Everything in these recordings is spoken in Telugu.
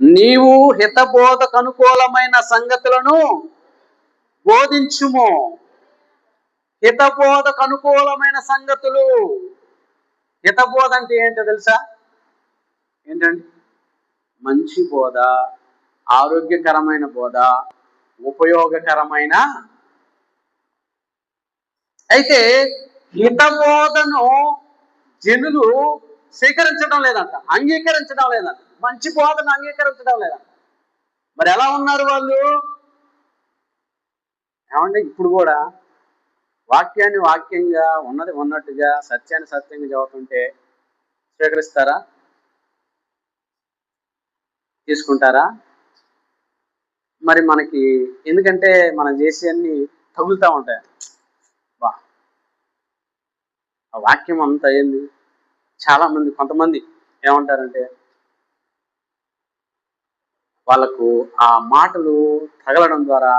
నీవు హితబోధకు అనుకూలమైన సంగతులను బోధించుము. హితబోధకు అనుకూలమైన సంగతులు. హితబోధ అంటే ఏంటో తెలుసా? ఏంటండి? మంచి బోధ ఆరోగ్యకరమైన బోధ ఉపయోగకరమైన. అయితే హితబోధను జనులు స్వీకరించడం లేదంట అంగీకరించడం లేదంట. మంచి బోధను అంగీకరించడం లేదా? మరి ఎలా ఉన్నారు వాళ్ళు? ఏమంటే ఇప్పుడు కూడా వాక్యాన్ని వాక్యంగా ఉన్నది ఉన్నట్టుగా సత్యాన్ని సత్యంగా చదువుతుంటే స్వీకరిస్తారా? తీసుకుంటారా? మరి మనకి ఎందుకంటే మనం చేసే అన్ని తగులుతూ ఉంటాయి. బా. ఆ వాక్యం అంతా ఏంది? చాలా మంది కొంతమంది ఏమంటారంటే వాళ్ళకు ఆ మాటలు తగలడం ద్వారా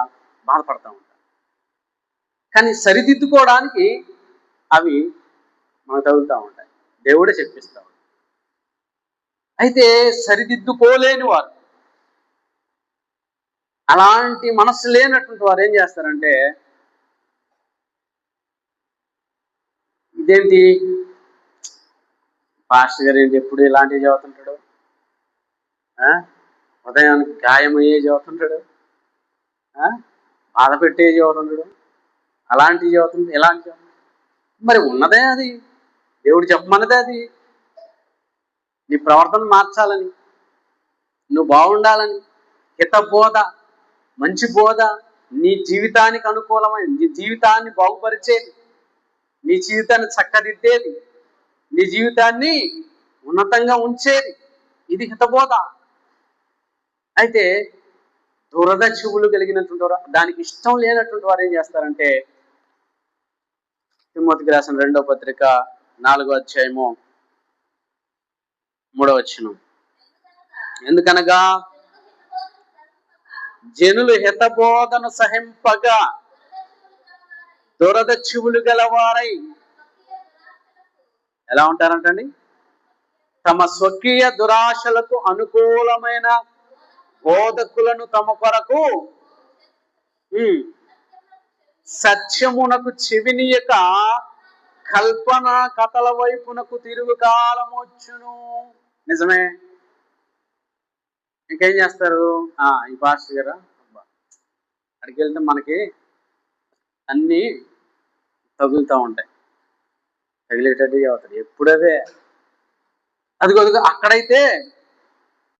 బాధపడతా ఉంటారు. కానీ సరిదిద్దుకోవడానికి అవి మనకు తగులుతూ ఉంటాయి. దేవుడే చెప్పిస్తా అయితే సరిదిద్దుకోలేని వారు అలాంటి మనస్సు లేనటువంటి వారు ఏం చేస్తారంటే ఇదేంటి? పాస్టర్ గారు ఏంటి ఎప్పుడు ఇలాంటివి చదువుతుంటాడు? హృదయానికి గాయమయ్యే చదువుతుంటాడు బాధ పెట్టే చదువుతుంటాడు అలాంటి చదువుతుంది ఇలాంటి మరి ఉన్నదే అది. దేవుడు చెప్పమన్నదే అది. నీ ప్రవర్తన మార్చాలని. నువ్వు బాగుండాలని. హితబోధ మంచి బోధ నీ జీవితానికి అనుకూలమైన నీ జీవితాన్ని బాగుపరిచేది. నీ జీవితాన్ని చక్కదిద్దేది. నీ జీవితాన్ని ఉన్నతంగా ఉంచేది. ఇది హితబోధ అయితే దురద చెవులు కలిగినటువంటి వారు దానికి ఇష్టం లేనటువంటి వారు ఏం చేస్తారంటే తిమ్మతికి రాసిన రెండో పత్రిక నాలుగో అధ్యాయము మూడో వచ్చిన ఎందుకనగా జనులు హితబోధను సహింపగా దురద చెవులు గలవారై ఎలా ఉంటారంటండి? తమ స్వకీయ దురాశలకు అనుకూలమైన బోధకులను తమ కొరకు సత్యమునకు చెవినియక కల్పన కథల వైపునకు తిరుగు కాలమొచ్చును నిజమే? ఇంకేం చేస్తారు? ఆ ఈ భాష గారా? అక్కడికి వెళ్తే మనకి అన్నీ తగులుతూ ఉంటాయి. తగిలేటట్టు చదువుతారు ఎప్పుడవే అది అక్కడైతే